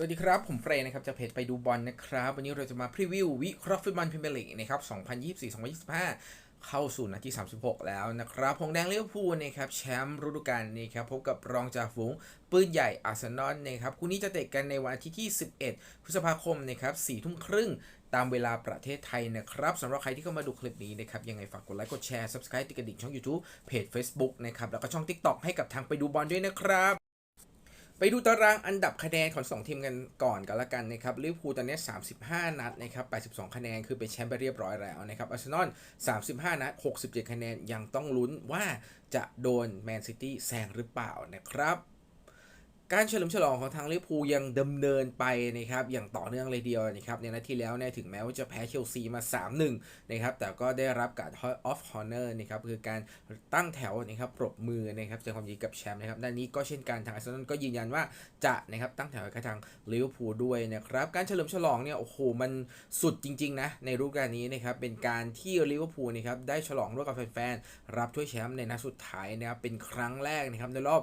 สวัสดีครับ ผมเฟรย์นะครับจากเพจไปดูบอลนะครับ วันนี้เราจะมาพรีวิววิเคราะห์ฟุตบอลพรีเมียร์ลีกนะครับ 2024-2025 เข้าสู่นัดที่ 36 แล้วนะครับหงแดงเลิเวพูนะครับแชมป์ฤดูกาลนี้ครับพบกับรองจ่าฝูงปืนใหญ่อาร์เซนอลนะครับคู่นี้จะเตะกันในวันอาทิตย์ที่ 11 พฤษภาคมนะครับ4ทุ่มครึ่งตามเวลาประเทศไทยนะครับสำหรับใครที่เข้ามาดูคลิปนี้นะครับยังไงฝากกดไลค์กดแชร์ Subscribe ติดกระดิ่งช่อง YouTube เพจ Facebook นะครับแล้วก็ช่อง TikTok ให้กับทางไปดูบอลด้วยนะครับ ไปดูตารางอันดับคะแนนของ 2 ทีมกันก่อนกันละกันนะครับลิเวอร์พูลตอนนี้ 35 นัดนะครับ 82 คะแนนคือเป็นแชมป์ไปเรียบร้อยแล้วนะครับอาร์เซนอล 35 นัด 67 คะแนนยังต้องลุ้นว่าจะโดนแมนซิตี้แซงหรือเปล่านะครับ การเฉลิมฉลองของทางลิเวอร์พูลยังดำเนินไปนะครับอย่างต่อเนื่องเลยเดียวนะครับในนัดที่แล้วเนี่ยถึงแม้ว่าจะแพ้เชลซีมา 3-1นะครับแต่ก็ได้รับการ off honor นะครับคือการตั้งแถวนะครับปรบมือนะครับแสดงความยินดีกับแชมป์นะครับด้านนี้ก็เช่นกันทางอาร์เซนอลก็ยืนยันว่าจะนะครับตั้งแถวกับทางลิเวอร์พูลด้วยนะครับการเฉลิมฉลองเนี่ยโอ้โหมันสุดจริงๆนะในฤดูกาลนี้นะครับเป็นการที่ลิเวอร์พูลนะครับได้ฉลองร่วมกับแฟนๆรับถ้วยแชมป์ในนัดสุดท้ายนะครับเป็นครั้งแรกนะครับในรอบ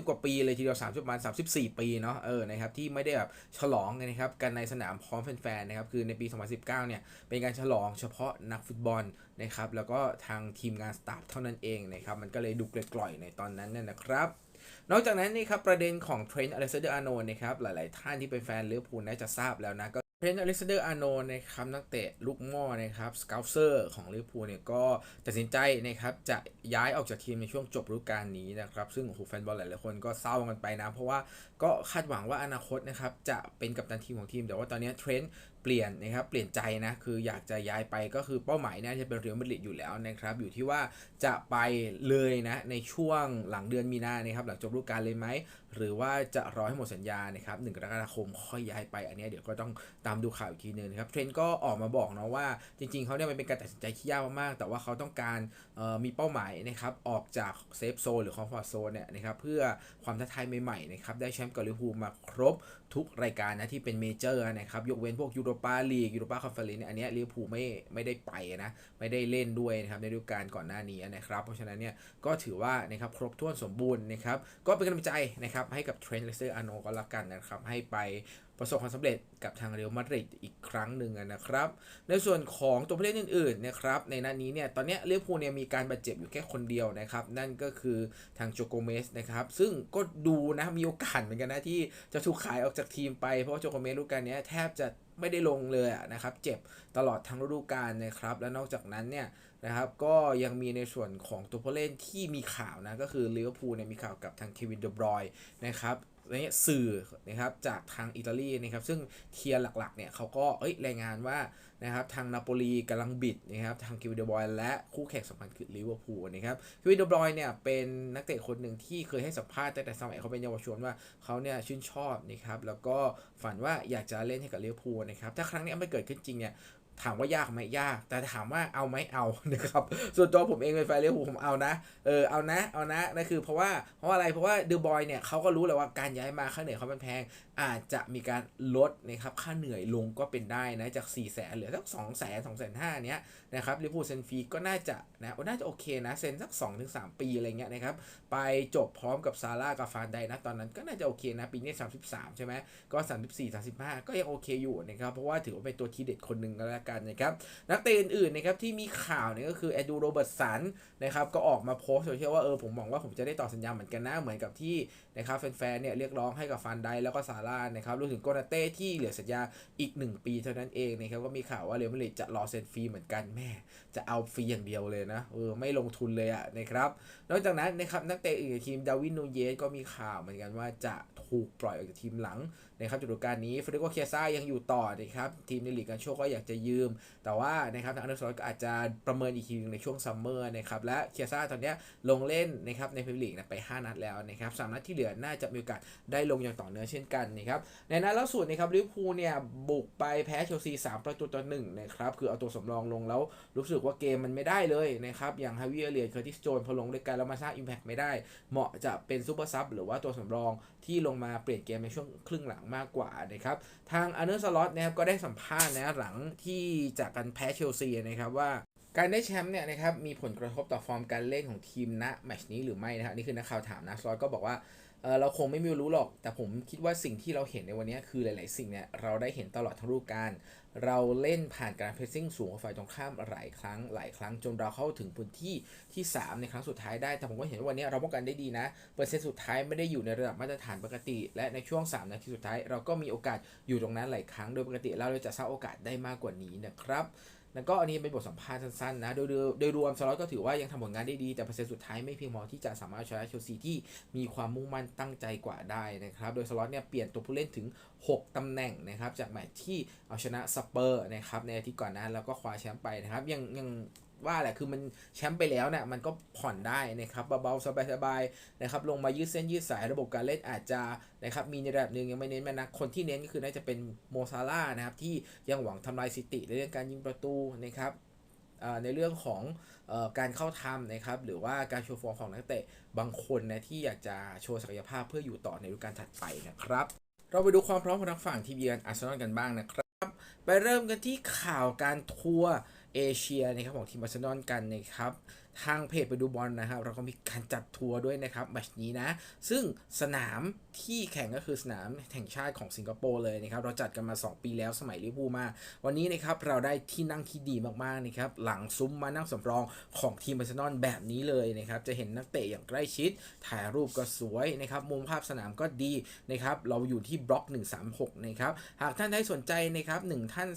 30 กว่าปีเลยทีเดียว30ประมาณ 34 ปีเนาะเออนะครับที่ไม่ได้แบบฉลองนะครับกันในสนามพร้อมแฟนๆนะครับคือในปี 2019 เนี่ยเป็นการฉลองเฉพาะนักฟุตบอลนะครับแล้วก็ทางทีมงานสตาฟเท่านั้นเองนะครับมันก็เลยดูกล่อยๆในตอนนั้นนี่นะครับนอกจากนั้นนี่ครับประเด็นของเทรนด์อเล็กซานเดอร์อาร์โนนะครับหลายๆ ท่านที่เป็นแฟนลิเวอร์พูลน่าจะทราบแล้วนะก็ เทรนต์อเล็กซานเดอร์อาร์โนนะครับนักเตะลูกม่อนะครับสเกลเซอร์ของลิเวอร์พูลเนี่ยก็ตัดสินใจนะครับจะย้ายออกจากทีมในช่วงจบฤดูกาลนี้นะครับซึ่งโอ้โหแฟนบอลหลายๆคนก็เศร้ากันไปนะ เพราะว่าก็คาดหวังว่าอนาคตนะครับจะเป็นกัปตันทีมของทีม แต่ว่าตอนนี้เทรนด์ เปลี่ยนนะครับเปลี่ยนใจนะคืออยากจะย้ายไปก็คือเป้าหมายน่าจะเป็นเรอัลมาดริดอยู่แล้วนะครับอยู่ที่ว่าจะไปเลยนะในช่วงหลังเดือนมีนานะครับหลังจบฤดูกาลเลยไหมหรือว่าจะรอให้หมดสัญญานะครับหนึ่งกรกฎาคมค่อยย้ายไปอันนี้เดี๋ยวก็ต้องตามดูข่าวอีกทีนึงนะครับเทรนก็ออกมาบอกเนาะว่าจริงๆเขาเนี่ยมันเป็นการตัดสินใจที่ยากมากๆแต่ว่าเขาต้องการมีเป้าหมายนะครับออกจากเซฟโซนหรือคอมฟอร์ทโซนเนี่ยนะครับเพื่อความท้าทายใหม่ๆนะครับได้แชมป์กับลิเวอร์พูลมาครบทุกรายการนะที่เป็นเมเจอร์นะครับยกเว้นพวกยูโรรปาลีกยูโรปาคอนเฟอเรนซ์อันนี้ลิเวอร์พูลไม่ไม่ได้ไปนะไม่ได้เล่นด้วยนะครับในฤดูกาลก่อนหน้านี้นะครับเพราะฉะนั้นเนี่ยก็ถือว่านะครับครบถ้วนสมบูรณ์นะครับก็เป็นกำลังใจนะครับให้กับเทรนด์เลสเตอร์อาร์โนก็แล้วกันนะครับให้ไป ประสบความสำเร็จกับทางเรอัลมาดริดอีกครั้งหนึ่งนะครับ ในส่วนของตัวผู้เล่นอื่นๆนะครับในนัดนี้เนี่ยตอนนี้ยลิเวอร์พูลเนี่ยมีการบาดเจ็บอยู่แค่คนเดียวนะครับ นั่นก็คือทางโจโกเมสนะครับ ซึ่งก็ดูนะมีโอกาสเหมือนกันนะที่จะถูกขายออกจากทีมไปเพราะว่าโจโกเมสฤดูกาลเนี้แทบจะไม่ได้ลงเลยนะครับ เจ็บตลอดทั้งฤดูกาลนะครับ และนอกจากนั้นเนี่ยนะครับ ก็ยังมีในส่วนของตัวผู้เล่นที่มีข่าวนะ ก็คือลิเวอร์พูลเนี่ยมีข่าวกับทางเควินเดบรอยนะครับ นี่สื่อนะครับจากทางอิตาลีนะครับซึ่งเทียร์หลักๆเนี่ยเขาก็เอ้ยรายงานว่านะครับทางนาโปลีกำลังบิดนะครับทางเควินเดบอยและคู่แข่งสำคัญคือลิเวอร์พูลนะครับเควินเดบอยเนี่ยเป็นนักเตะคนหนึ่งที่เคยให้สัมภาษณ์ตั้งแต่สมัยเขาเป็นเยาวชนว่าเขาเนี่ยชื่นชอบนะครับแล้วก็ฝันว่าอยากจะเล่นให้กับลิเวอร์พูลนะครับถ้าครั้งนี้ไม่เกิดขึ้นจริงเนี่ย ถามว่ายากไหมยาก แต่ถามว่าเอาไหมเอานะครับส่วนตัวผมเองเป็นแฟนลิเลี้ยวผมเอานะเออเอานะเอานะนั่นคือเพราะว่าเพราะอะไรเพราะว่าเดอะบอยเนี่ยเขาก็รู้แหละว่าการย้ายมาค่าเหนื่อยเขามันแพง อาจจะมีการลดนะครับค่าเหนื่อยลงก็เป็นได้นะจาก 4 0 0แสนเหลือสัก 2 0 0แสน2 5 0 0 0เนี้ยนะครับลิเวอร์พูเซ็นฟรีก็น่าจะนะน่าจะโอเคนะเซ็นสัก 2-3 ปีอะไรเงี้ยนะครับไปจบพร้อมกับซาร่ากับฟานไดนะตอนนั้นก็น่าจะโอเคนะปีนี้ 33 ใช่ไหมก็ 34 35 ก็ยังโอเคอยู่นะครับเพราะว่าถือว่าเป็นตัวทีเด็ดคนหนึ่งก็แล้วกันนะครับนักเตะอื่นๆนะครับที่มีข่าวเนี่ยก็คือแอดูโรเบิร์ตสันนะครับก็ออกมาโพสต์โซเชียลว่าเออผมหวังว่าผมจะได้ต่อสัญญาเหมือนกันนะเหมือนกับที่นะครับแฟนๆเนี่ยเรียกร้องให้กับฟันไดแล้วก็ซาร่านะครับรวมถึงโกนาเต้ที่เหลือสัญญาอีก 1 ปีเท่านั้นเองนะครับก็มีข่าวว่าเรอัลมาดริดจะรอเซ็นฟรีเหมือนกันแม่จะเอาฟรีอย่างเดียวเลยนะเออไม่ลงทุนเลยอะนะครับนอกจากนั้นนะครับนักเตะอื่นทีมดาวินนูเยสก็มีข่าวเหมือนกันว่าจะถูกปล่อยออกจากทีมหลัง นะครับฤดูกาลนี้เฟรเดโกเคียซ่ายังอยู่ต่อนะครับทีมในลีกการโชคก็อยากจะยืม แต่ว่านะครับทางอันเดอร์สโก็อาจจะประเมินอีกทีนึงในช่วงซัมเมอร์นะครับและเคียซ่าตอนนี้ลงเล่นนะครับในพรีเมียร์ลีกนะไป 5 นัดแล้วนะครับสามนัดที่เหลือน่าจะมีโอกาสได้ลงอย่างต่อเนื่องเช่นกันนะครับในนัดล่าสุดนะครับลิเวอร์พูลเนี่ยบุกไปแพ้เชลซี3ประตูต่อหนึ่งนะครับคือเอาตัวสำรองลงแล้วรู้สึกว่าเกมมันไม่ได้เลยนะครับอย่างฮาวิเอเลียนเคอร์ติสโจนพอลงด้วยกันแล้วมาสร้างอิมแพคไม่ได้ เหมาะจะเป็นซูเปอร์ซับหรือว่าตัวสำรองที่ลงมาเปลี่ยนเกมในช่วงครึ่งหลังมากกว่านะครับ ทางอันเดอร์สล็อตนะครับก็ได้สัมภาษณ์นะหลังที่จากการแพ้เชลซีนะครับว่า การได้แชมป์เนี่ยนะครับมีผลกระทบต่อฟอร์มการเล่นของทีมณแมชนี้หรือไม่นะครับนี่คือนักข่าวถามนะสล็อตก็บอกว่าเออเราคงไม่มีรู้หรอก แต่ผมคิดว่าสิ่งที่เราเห็นในวันนี้คือหลาย ๆ สิ่งเนี่ยเราได้เห็นตลอดทั้งฤดูกาลเราเล่นผ่านการเพรสซิ่งสูงของฝ่ายตรงข้ามหลายครั้งหลายครั้งจนเราเข้าถึงพื้นที่ที่ 3 ในครั้งสุดท้ายได้ แต่ผมก็เห็นว่าวันนี้เราป้องกันได้ดีนะ เปอร์เซ็นต์สุดท้ายไม่ได้อยู่ในระดับมาตรฐานปกติ และในช่วง 3 นาทีสุดท้าย เราก็มีโอกาสอยู่ตรงนั้นหลายครั้งโดยปกติเราจะสร้างโอกาสได้มากกว่านี้นะครับ แล้วก็อันนี้เป็นบทสัมภาษณ์สั้นๆนะโดยโดยโดยรวมสล็อตก็ถือว่ายังทำผลงานได้ดี แต่เปอร์เซ็นต์สุดท้ายไม่เพียงพอที่จะสามารถเอาชนะเชลซีที่มีความมุ่งมั่นตั้งใจกว่าได้นะครับ โดยสล็อตเนี่ยเปลี่ยนตัวผู้เล่นถึง 6 ตำแหน่งนะครับ จากแมตช์ที่เอาชนะสเปอร์นะครับในอาทิตย์ก่อนหนั้นแล้วก็คว้าแชมป์ไปนะครับยังยัง ว่าแหละคือมันแชมป์ไปแล้วเนี่ยมันก็ผ่อนได้นะครับเบาๆสบายๆนะครับลงมายืดเส้นยืดสายระบบการเล่นอาจจะนะครับมีในระดับหนึ่งยังไม่เน้นมานะคนที่เน้นก็คือน่าจะเป็นโมซาร่านะครับที่ยังหวังทำลายสิติในเรื่องการยิงประตูนะครับในเรื่องของอการเข้าทำนะครับหรือว่าการโชว์ฟอร์มของนักเตะบางคนนะที่อยากจะโชว์ศักยภาพเพื่ออยู่ต่อในฤดูกาลถัดไปนะครับ เราไปดูความพร้อมของทางฝั่งทีมเยือนอาร์เซนอลกันบ้างนะครับ ไปเริ่มกันที่ข่าวการทัวร์ เอเชียนะครับของทีมอาร์เซนอลกันนะครับ ทางเพจไปดูบอลนะครับ เราก็มีการจัดทัวร์ด้วยนะครับแมตช์นี้นะ ซึ่งสนามที่แข่งก็คือสนามแห่งชาติของสิงคโปร์เลยนะครับ เราจัดกันมา 2 ปีแล้วสมัยลิเวอร์พูลมา วันนี้นะครับเราได้ที่นั่งที่ดีมากๆนะครับหลังซุ้มมานั่งสำรองของทีมอาร์เซนอลแบบนี้เลยนะครับจะเห็นนักเตะอย่างใกล้ชิด ถ่ายรูปก็สวยนะครับมุมภาพสนามก็ดีนะครับเราอยู่ที่บล็อก 136นะครับหากท่านได้สนใจนะครับ1ท่าน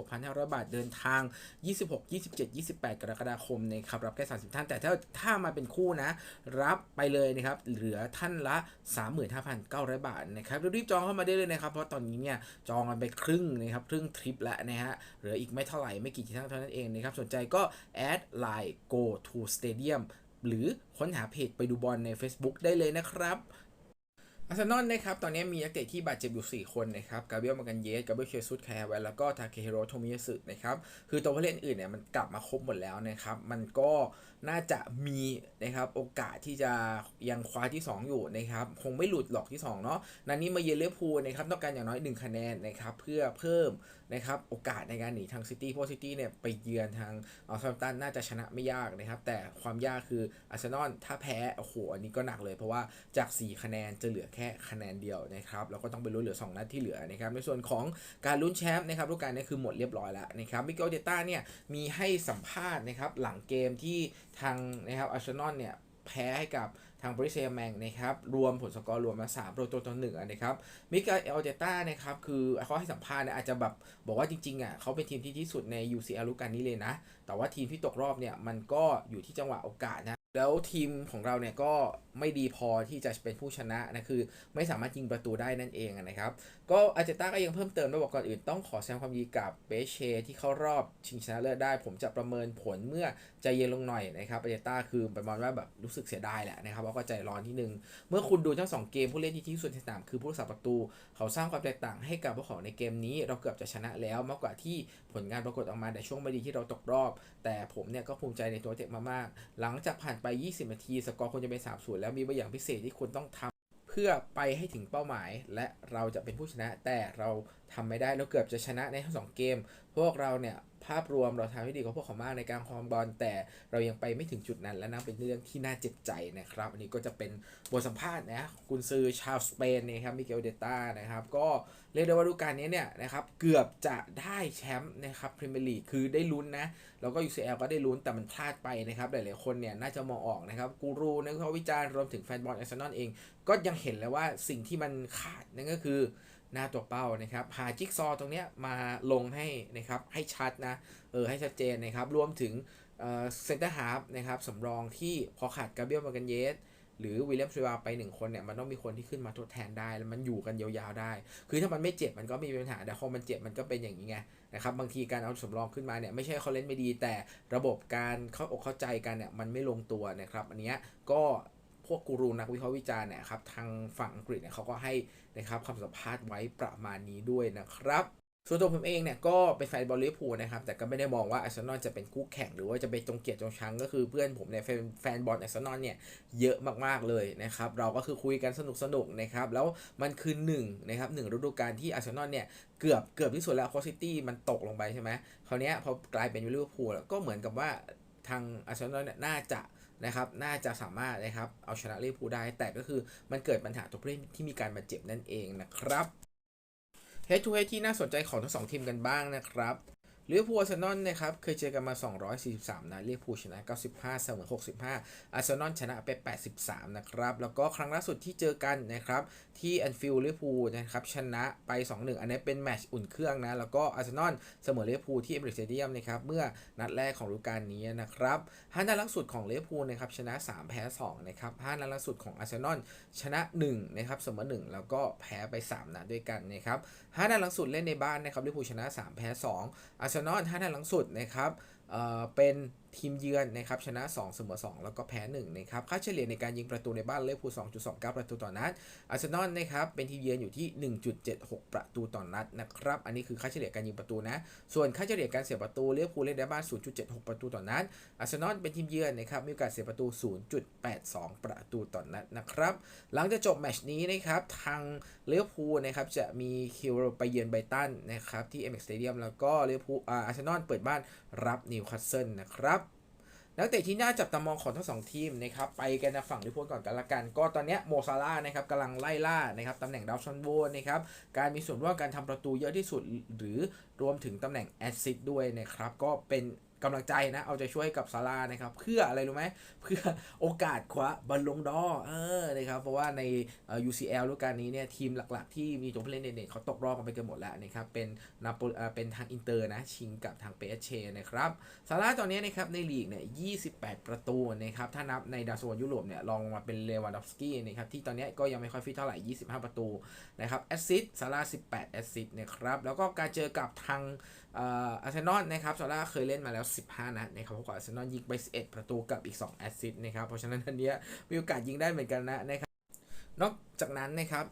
36,500 บาทเดินทาง 26 27 28 กรกฎาคมนะครับรับแค่30ท่าน แต่ถ้าถ้ามาเป็นคู่นะ รับไปเลยนะครับเหลือท่านละ 35,900 บาทนะครับรีบจองเข้ามาได้เลยนะครับ เพราะตอนนี้เนี่ยจองกันไปครึ่งนะครับครึ่งทริปแล้วนะฮะเหลืออีกไม่เท่าไหร่ไม่กี่ที่นั่งเท่านั้นเองนะครับสนใจก็แอดไลน์ go to stadium หรือค้นหาเพจไปดูบอลใน Facebook ได้เลยนะครับอาร์เซนอลนะครับ ตอนนี้มีนักเตะที่บาดเจ็บอยู่ 4 คนนะครับ กาเบรียลมากันเยส กาเบรียลเคซุสแคร์แวนแล้วก็ทาเคฮิโร่โทมิยาสึนะครับ คือตัวผู้เล่นอื่นเนี่ยมันกลับมาครบหมดแล้วนะครับ มันก็ น่าจะมีนะครับโอกาสที่จะยังคว้าที่ 2 อยู่นะครับคงไม่หลุดหลอกที่2เนาะนันนี้มาเยือนลิเวอร์พูลนะครับต้องการอย่างน้อย 1 คะแนนนะครับเพื่อเพิ่มนะครับโอกาสในการหนีทางซิตี้เพราะซิตี้เนี่ยไปเยือนทางอัลซัมตันน่าจะชนะไม่ยากนะครับแต่ความยากคืออาร์เซนอลถ้าแพ้โอ้โหอันนี้ก็หนักเลยเพราะว่าจาก 4 คะแนนจะเหลือแค่คะแนนเดียวนะครับแล้วก็ต้องไปลุ้นเหลือ 2 นัดที่เหลือนะครับในส่วนของการลุ้นแชมป์นะครับฤดูกาลนี้คือหมดเรียบร้อยแล้วนะครับมิเกลเดต้าเนี่ยมีให้สัมภาษณ์นะครับหลังเกมที่ทางนะครับอาร์เซนอลเนี่ยแพ้ให้กับทางบริเซียแมงนะครับ รวมผลสกอร์รวมมา3ประตูต่อหนึ่งนะครับ มิกลเอลเดต้านะครับ คือเขาให้สัมภาษณ์นี่ยอาจจะแบบบอกว่าจริงๆอะเขาเป็นทีมที่ที่สุดใน UCL ฤดูกาลนี้เลยนะ แต่ว่าทีมที่ตกรอบเนี่ย มันก็อยู่ที่จังหวะโอกาสนะ แล้วทีมของเราเนี่ยก็ไม่ดีพอที่จะเป็นผู้ชนะนะ คือไม่สามารถยิงประตูได้นั่นเองนะครับ ก็อาเจต้าก็ยังเพิ่มเติมด้วยบอกก่อนอื่นต้องขอแสดงความยินดีกับเบเชที่เข้ารอบชิงชนะเลิศได้ ผมจะประเมินผลเมื่อใจเย็นลงหน่อยนะครับอาเจต้าคือประมาณว่าแบบรู้สึกเสียดายแหละนะครับว่าก็ใจร้อนที่หนึ่งเมื่อคุณดูทั้งสองเกมผู้เล่นที่ที่สุดในสนามคือผู้รักษาประตู เขาสร้างความแตกต่างให้กับพวกเขาในเกมนี้เราเกือบจะชนะแล้วมากกว่าที่ผลงานปรากฏออกมาในช่วงไม่ดีที่เราตกรอบ แต่ผมเนี่ยก็ภูมิใจในตัวเด็กมากๆหลังจากผ่านไป 20 นาที สกอร์ควรจะเป็น3 0แล้วมีบางอย่างพิเศษที่คุณต้องทำ พื่อไปให้ถึงเป้าหมาย และเราจะเป็นผู้ชนะแต่เราทำไม่ได้เราเกือบจะชนะในทั้งสองเกม พวกเราเนี่ย ภาพรวมเราทำให้ดีกว่าพวกเขามากในการครองบอลแต่เรายังไปไม่ถึงจุดนั้น และนั่นเป็นเรื่องที่น่าเจ็บใจนะครับอันนี้ก็จะเป็นบทสัมภาษณ์นะกุนซือชาวสเปนนะครับมิเกลเดต้านะครับก็เรียกได้ว่าฤดูกาลนี้เนี่ยนะครับเกือบจะได้แชมป์นะครับพรีเมียร์ลีกคือได้ลุ้นนะแล้วก็ UCL ก็ได้ลุ้นแต่มันพลาดไปนะครับหลายๆคนเนี่ยน่าจะมองออกนะครับกูรูนักวิจารณ์รวมถึงแฟนบอลอาร์เซนอลเอง ก็ยังเห็นแล้วว่าสิ่งที่มันขาดนั่นก็คือ หน้าตัวเป้านะครับ หาจิ๊กซอตรงเนี้ยมาลงให้นะครับให้ชัดนะเออให้ชัดเจนนะครับรวมถึงเซนเตอร์ฮาร์ฟนะครับสำรองที่พอขาดกาเบรียลมากันเยสหรือวิลเลียมทรีวาไปหนึ่งคนเนี่ยมันต้องมีคนที่ขึ้นมาทดแทนได้แล้วมันอยู่กันยาวๆได้ คือถ้ามันไม่เจ็บมันก็มมีปัญหาแต่พอมันเจ็บมันก็เป็นอย่างนี้ไงนะครับบางทีการเอาสำรองขึ้นมาเนี่ยไม่ใช่เขาเล่นไม่ดี แต่ระบบการเข้าอกเข้าใจกันเนี่ยมันไม่ลงตัวนะครับอันเนี้ยก็ พวกกูรูนักวิเคราะห์วิจารณ์เนี่ยครับทางฝั่งอังกฤษเนี่ยเขาก็ให้นะครับคำสัมภาษณ์ไว้ประมาณนี้ด้วยนะครับส่วนตัวผมเองเนี่ยก็เป็นแฟนบอลลิเวอร์พูลนะครับแต่ก็ไม่ได้มองว่าอาร์เซนอลจะเป็นคู่แข่งหรือว่าจะไปจงเกลียดจงชังก็คือเพื่อนผมเนี่ยแฟนแฟนบอลอาร์เซนอลเนี่ยเยอะมากๆเลยนะครับเราก็คือคุยกันสนุกสนุกนะครับแล้วมันคือหนึ่งนะครับหนึ่งฤดูกาลที่อาร์เซนอลเนี่ยเกือบเกือบที่สุดแล้วคอซิตี้มันตกลงไปใช่ไหมคราวนี้พอกลายเป็นลิเวอร์พูลก็เหมือนกับว่าทางอาร์เซนอลเนี่ยน่าจะ นะครับน่าจะสามารถนะครับเอาชนะลิเวอร์พูลได้ แต่ก็คือมันเกิดปัญหาตัวผู้เล่นที่มีการบาดเจ็บนั่นเองนะครับเฮดทูเฮดที่น่าสนใจของทั้งสองทีมกันบ้างนะครับ ลิเวอร์พูลอาร์เซนอลนะครับเคยเจอกันมา 243นัดลิเวอร์พูลชนะ 95 เสมอ 65 อาร์เซนอลชนะไป 83 นะครับ แล้วก็ครั้งล่าสุดที่เจอกันนะครับที่แอนฟิลด์ลิเวอร์พูลนะครับชนะไป 2-1 อันนี้เป็นแมตช์อุ่นเครื่องนะ แล้วก็อาร์เซนอลเสมอลิเวอร์พูลที่เอมิเรตสเตเดียมนะครับเมื่อนัดแรกของฤดูกาลนี้นะครับห้านัดล่าสุดของลิเวอร์พูลนะครับชนะ 3 แพ้2นะครับห้านัดล่าสุดของอาร์เซนอลชนะ1นะครับเสมอ1 แล้วก็แพ้ไป 3 นัดด้วยกันนะครับห้านัดลังสุดเล่นในบ้านนะครับลิเวอร์พูลชนะ 3 แพ้2อาร์เซนอลห้านหลังสุดนะครับเเป็น ทีมเยือนนะครับชนะ 2 เสมอ 2 แล้วก็แพ้ 1 นะครับ ค่าเฉลี่ยในการยิงประตูในบ้านเลิเวอร์พูล2.29 ประตูต่อนัดอาร์เซนอลนะครับเป็นทีมเยือนอยู่ที่ 1.76 ประตูต่อนัดนะครับ อันนี้คือค่าเฉลี่ยการยิงประตูนะ ส่วนค่าเฉลี่ยการเสียประตูเลิเวอร์พูลเล่นในบ้าน 0.76 ประตูต่อนัดอาร์เซนอลเป็นทีมเยือนนะครับมีโอกาสเสียประตู 0.82 ประตูต่อนัดนะครับ หลังจากจบแมตชนี้นะครับทางเลิเวอร์พูลนะครับจะมีคิวไปเยือนไบตันนะครับที่ MX Stadium แล้วก็ลิเวอร์พูลอาร์เซนอลเปิดบ้านรับนิวคาสเซิลนะครับ นักเตะที่น่าจับตามองของทั้งสองทีมนะครับไปกันนฝั่งลิเวอร์พูลก่อนกันละกัน ก็ตอนนี้โมซาร่านะครับกำลังไล่ล่านะครับตำแหน่งดาวซันโวนะครับการมีส่วนร่วมการทำประตูเยอะที่สุด หรือรวมถึงตำแหน่งแอสซิสด้วยนะครับก็เป็น กำลังใจนะ เอาใจช่วยกับซาร่านะครับ เพื่ออะไรรู้ไหม เพื่อโอกาสคว้าบอลลงดอร์เออนะครับ เพราะว่าใน UCL ฤดูกาลนี้เนี่ยทีมหลักๆ ที่มีตัวผู้เล่นเด่นๆเขาตกรอบกันไปกันหมดแล้วนะครับ เป็นนาโปเออเป็นทางอินเตอร์นะ ชิงกับทางเปเชนะครับซาร่าตอนนี้นะครับในลีกเนี่ย 28 ประตูนะครับ ถ้านับในดาวโซนยุโรปเนี่ยลองมาเป็นเลวานดอฟสกี้นะครับที่ตอนนี้ก็ยังไม่ค่อยฟิตเท่าไหร่ 25 ประตูนะครับแอสซิสซาร่า18แอสซิสนะครับแล้วก็การเจอกับทาง อ่ออาร์เซนอลนะครับซาร่าเคยเล่นมาแล้ว 15 นัดนะครับเพราะว่าอาร์เซนอลยิงไป 11 ประตูกับอีก 2 แอสซิสต์นะครับ เพราะฉะนั้นอันเนี้ยมีโอกาสยิงได้เหมือนกันนะนะครับ นอกจากนั้นนะครับ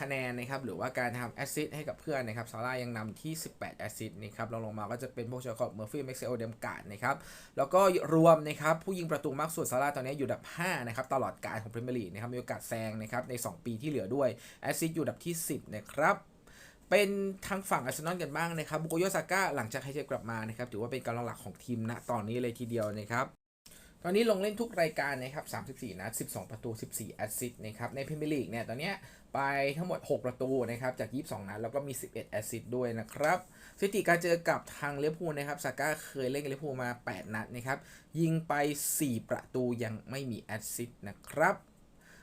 คะแนนนะครับหรือว่าการทำแอสซิสต์ให้กับเพื่อนนะครับซาร่ายังนำที่ 18 แอสซิสต์นะครับลองลงมาก็จะเป็นพวกเชอร์คอบเมอร์ฟี่แม็กซ์เอเดมการ์ดนะครับแล้วก็รวมนะครับผู้ยิงประตูมากสุดซาร่าตอนนี้อยู่อันดับ 5 นะครับตลอดการของพรีเมียร์ลีกนะครับมีโอกาสแซงนะครับใน 2 ปีที่เหลือด้วยแอสซิสต์อยู่ดับที่ 10 นะครับ เป็นทางฝั่งอาร์เซนอลกันบ้างนะครับบุโกโยซาก้าหลังจากให้เจกลับมานะครับถือว่าเป็นกำลังหลักของทีมณตอนนี้เลยทีเดียวนะครับตอนนี้ลงเล่นทุกรายการนะครับ34 นัด 12 ประตู 14 แอสซิสต์นะครับ ในพรีเมียร์ลีกเนี่ย ตอนเนี้ยไปทั้งหมด 6 ประตูนะครับ จาก 22 นัด แล้วก็มี 11 แอสซิสต์ด้วยนะครับ สถิติการเจอกับทางเวอร์พูลนะครับซาก้าเคยเล่นกับลิเรพูลมา 8 นัดนะครับ ยิงไป 4 ประตูยังไม่มีแอสซิสต์นะครับ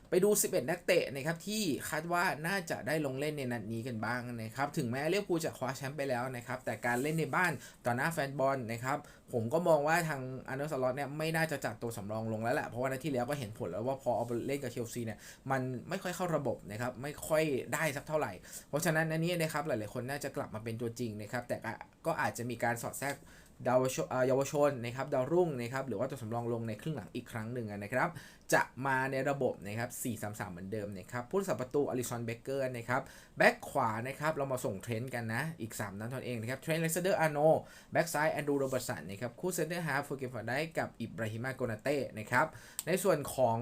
ไปดู 11 นักเตะนะครับที่คาดว่าน่าจะได้ลงเล่นในนัดนี้กันบ้างนะครับถึงแม้ลิเวอร์พูจะคว้าแชมป์ไปแล้วนะครับแต่การเล่นในบ้านต่อหน้าแฟนบอลนะครับผมก็มองว่าทางอันเดอร์สล็อตเนี่ยไม่น่าจะจัดตัวสำรองลงแล้วแหละเพราะว่านัดที่แล้วก็เห็นผลแล้วว่าพอเอาไปเล่นกับเชลซีเนี่ยมันไม่ค่อยเข้าระบบนะครับไม่ค่อยได้สักเท่าไหร่ เพราะฉะนั้นอันนี้นะครับหลายๆคนน่าจะกลับมาเป็นตัวจริงนะครับแต่ก็อาจจะมีการสอดแทรกดาวเอ่อเยาวชนนะครับดาวรุ่งนะครับหรือว่าตัวสำรองลงในครึ่งหลังอีกครั้งหนึ่งนะครับจะมาในระบบนะครับ 4-3-3 เหมือนเดิมนะครับผู้รักษาประตูอลิซอนเบเกอร์นะครับ แบ็กขวานะครับ เรามาส่งเทรนต์กันนะ อีก 3 นั้นเท่านั้นเองนะครับ เทรนต์เลสเดอร์อาโน แบ็กซ้ายแอนดูโรเบิร์ตสันนะครับ คู่เซนเตอร์ฮาร์ฟเฟเกฟอร์ได้กับอิบราฮิมาโกนาเต้นะครับ ในส่วนของ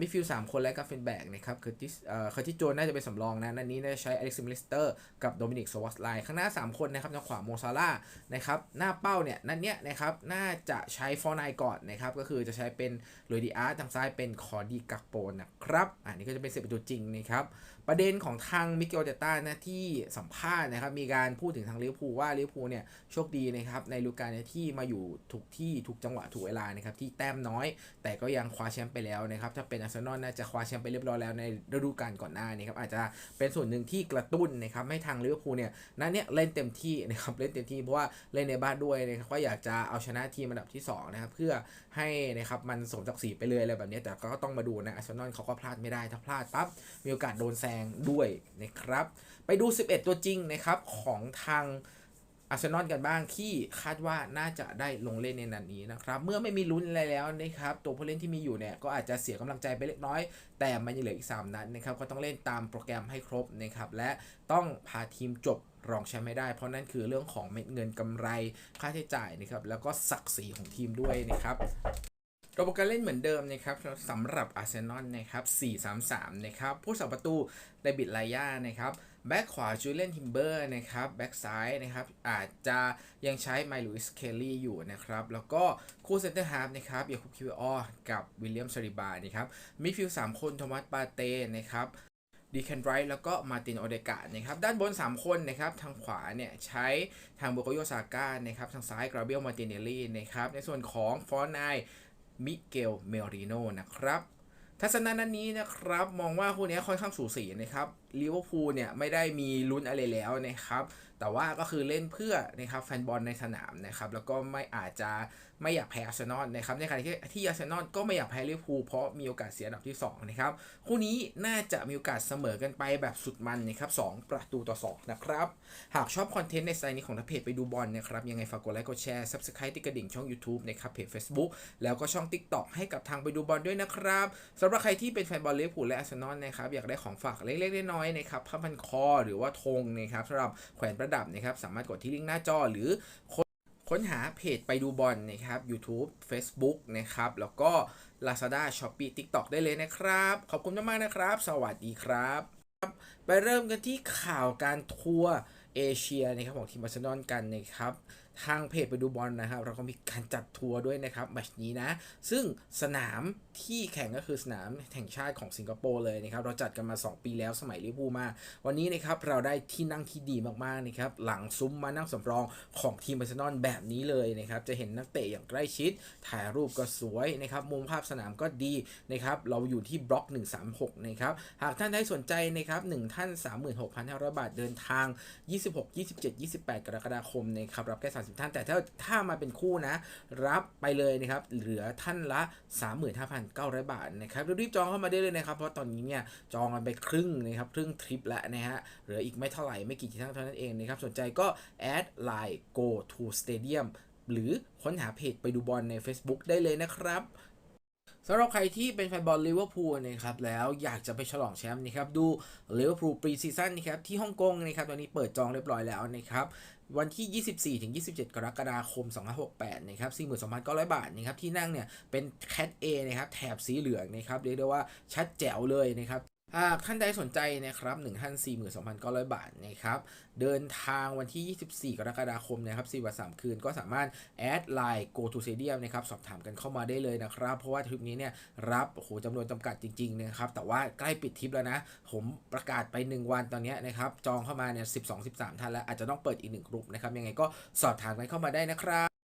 มิดฟิลด์สามคนและกับเฟนแบกนะครับคือที่เอ่อคือที่โจนน่าจะเป็นสำรองนะนันนี้น่าจะใช้อเล็กซิมลิสเตอร์กับโดมินิกสวอตไลข้างหน้า 3 คนนะครับทางขวาโมซาร่านะครับหน้าเป้าเนี่ยนั่นเนี้ยนะครับน่าจะใช้ฟอร์ไนก่อนนะครับก็คือจะใช้เป็นโรดิอาร์ทางซ้ายเป็นคอร์ดีกักโปนะครับ อันนี้ก็จะเป็นเสียประตูจริงนะครับ ประเด็นของทางมิเกลเดต้านะที่สัมภาษณ์นะครับ มีการพูดถึงทางลิเวอร์พูลว่าลิเวอร์พูลเนี่ยโชคดีนะครับในฤดูกาลเนี้ที่มาอยู่ถูกที่ถูกจังหวะถูกเวลานะครับที่แต้มน้อย แต่ก็ยังคว้าแชมป์ไปแล้วนะครับถ้าเป็นอาร์เซนอลน่าจะคว้าแชมป์ไปเรียบร้อยแล้วในฤดูกาลก่อนหน้านี้ครับอาจจะเป็นส่วนหนึ่งที่กระตุ้นนะครับให้ทางลิเวอร์พูลเนี่ยนัดเนี้ยเล่นเต็มที่นะครับเล่นเต็มที่เพราะว่าเล่นในบ้านด้วยนะครับก็อยากจะเอาชนะทีมอันดับที่สองนะครับเพื่อให้นะครับมันสมศักดิ์ศรีไปเลยอะไรแบบนี้แต่ก็ต้องมาดูนะอาร์เซนอลเขาก็พลาดไม่ได้ถ้าพลาดปั๊บมีโอกาสโดนแซงด้วยนะครับ ไปดู 11 ตัวจริงนะครับของทางอาร์เซนอลกันบ้างที่คาดว่าน่าจะได้ลงเล่นในนัดนี้นะครับ เมื่อไม่มีลุ้นอะไรแล้วนะครับตัวผู้เล่นที่มีอยู่เนี่ยก็อาจจะเสียกำลังใจไปเล็กน้อย แต่มันยังเหลืออีก 3 นัดนะครับก็ต้องเล่นตามโปรแกรมให้ครบนะครับและต้องพาทีมจบรองแชมป์ไม่ได้ เพราะนั่นคือเรื่องของเม็ดเงินกำไรค่าใช้จ่ายนะครับแล้วก็ศักดิ์ศรีของทีมด้วยนะครับ ระบบการเล่นเหมือนเดิมนะครับสำหรับอาร์เซนอลนะครับ4-3-3 นะครับผู้สับประตูเดบิดไลยานะครับแบ็กขวาจูเลียนทิมเบอร์นะครับแบ็กซ้ายนะครับอาจจะยังใช้ไมลูอิสเคลลี่อยู่นะครับแล้วก็คู่เซนเตอร์ฮาร์ฟนะครับยาคุบคิวออกับวิลเลียมซาริบานะครับมิดฟิลด์สามคนโทมัสปาเต้นะครับดีแคนไรท์แล้วก็มาตินโอเดกานะครับด้านบน 3 คนนะครับทางขวาเนี่ยใช้ทางโบโกโยซาก้านะครับทางซ้ายกราเบลมาตินเนลลี่นะครับในส่วนของฟอนไน มิเกล เมริโนนะครับ ทัศนะนั้นนี้นะครับมองว่าคู่นี้ค่อนข้างสูสีนะครับลิเวอร์พูลเนี่ยไม่ได้มีลุ้นอะไรแล้วนะครับ แต่ว่าก็คือเล่นเพื่อนะครับแฟนบอลในสนามนะครับ แล้วก็ไม่อาจจะไม่อยากแพ้อาร์เซนอลนะครับในขณะที่ที่อาร์เซนอลก็ไม่อยากแพ้ลิเวอร์พูลเพราะมีโอกาสเสียอันดับที่2นะครับคู่นี้น่าจะมีโอกาสเสมอกันไปแบบสุดมันนะครับ2ประตูต่อ 2 นะครับ หากชอบคอนเทนต์ในสไตล์นี้ของทัพเพจไปดูบอลนะครับ ยังไงฝากกดไลค์กดแชร์ Subscribe ติดกระดิ่งช่อง YouTube นะครับเพจ Facebook แล้วก็ช่อง TikTok ให้กับทางไปดูบอลด้วยนะครับสำหรับใครที่เป็นแฟนบอลลิเวอร์พูลและอาร์เซนอลนะครับอยากได้ของฝากเล็กๆน้อยๆนะครับผ้าพันคอหรือว่าธงนะครับสำหรับแขวนประดับนะครับสามารถกดที่ลิงก์หน้าจอหรือ ค้นหาเพจไปดูบอลนะครับ YouTube Facebook นะครับ แล้วก็ Lazada Shopee TikTok ได้เลยนะครับ ขอบคุณมากๆนะครับ สวัสดีครับ ไปเริ่มกันที่ข่าวการทัวร์เอเชียนะครับของทีมอาร์เซนอลกันนะครับ ทางเพจไปดูบอลนะครับ เราก็มีการจัดทัวร์ด้วยนะครับแมชนี้นะ ซึ่งสนามที่แข่งก็คือสนามแห่งชาติของสิงคโปร์เลยนะครับ เราจัดกันมา 2 ปีแล้วสมัยลิเวอร์พูลมา วันนี้นะครับเราได้ที่นั่งที่ดีมากๆนะครับ หลังซุ้มมานั่งสำรองของทีมอาร์เซนอลแบบนี้เลยนะครับ จะเห็นนักเตะอย่างใกล้ชิด ถ่ายรูปก็สวยนะครับ มุมภาพสนามก็ดีนะครับ เราอยู่ที่บล็อก 136 นะครับ หากท่านได้สนใจนะครับ1ท่าน 36,500 บาทเดินทาง 26 27 28 กรกฎาคมนะครับ รับแค่30 ท่าน แต่ถ้าถ้ามาเป็นคู่นะ รับไปเลยนะครับ เหลือท่านละ 35,900 บาทนะครับรีบจองเข้ามาได้เลยนะครับ เพราะตอนนี้เนี่ยจองกันไปครึ่งนะครับครึ่งทริปแล้วนะฮะเหลืออีกไม่เท่าไหร่ไม่กี่ที่นั่งเท่านั้นเองนะครับสนใจก็แอดไลน์ go to stadium หรือค้นหาเพจไปดูบอลใน Facebook ได้เลยนะครับสำหรับใครที่เป็นแฟนบอลลิเวอร์พูลนะครับแล้วอยากจะไปฉลองแชมป์นะครับดูลิเวอร์พูลปรีซีซั่นนะครับที่ฮ่องกงนะครับตอนนี้เปิดจองเรียบร้อยแล้วนะครับ วันที่ 24ถึง27 กรกฎาคม 2568 นะครับ 42,900 บาทนะครับ ที่นั่งเนี่ยเป็นแคท A นะครับ แถบสีเหลืองนะครับ เรียกได้ว่าชัดแจ๋วเลยนะครับ หากท่านใดสนใจนะครับ1ท่าน42,900 บาทนะครับ เดินทางวันที่ 24 กรกฎาคมนะครับ4วัน3คืนก็สามารถแอดไลน์ go to stadium นะครับสอบถามกันเข้ามาได้เลยนะครับ เพราะว่าทริปนี้เนี่ยรับโอ้โหจำนวนจำกัดจริงๆนะครับ แต่ว่าใกล้ปิดทริปแล้วนะ ผมประกาศไป 1 วันตอนนี้นะครับ จองเข้ามาเนี่ย 12 13ท่านแล้วอาจจะต้องเปิดอีกหนึ่งกลุ่มนะครับ ยังไงก็สอบถามกันเข้ามาได้นะครับ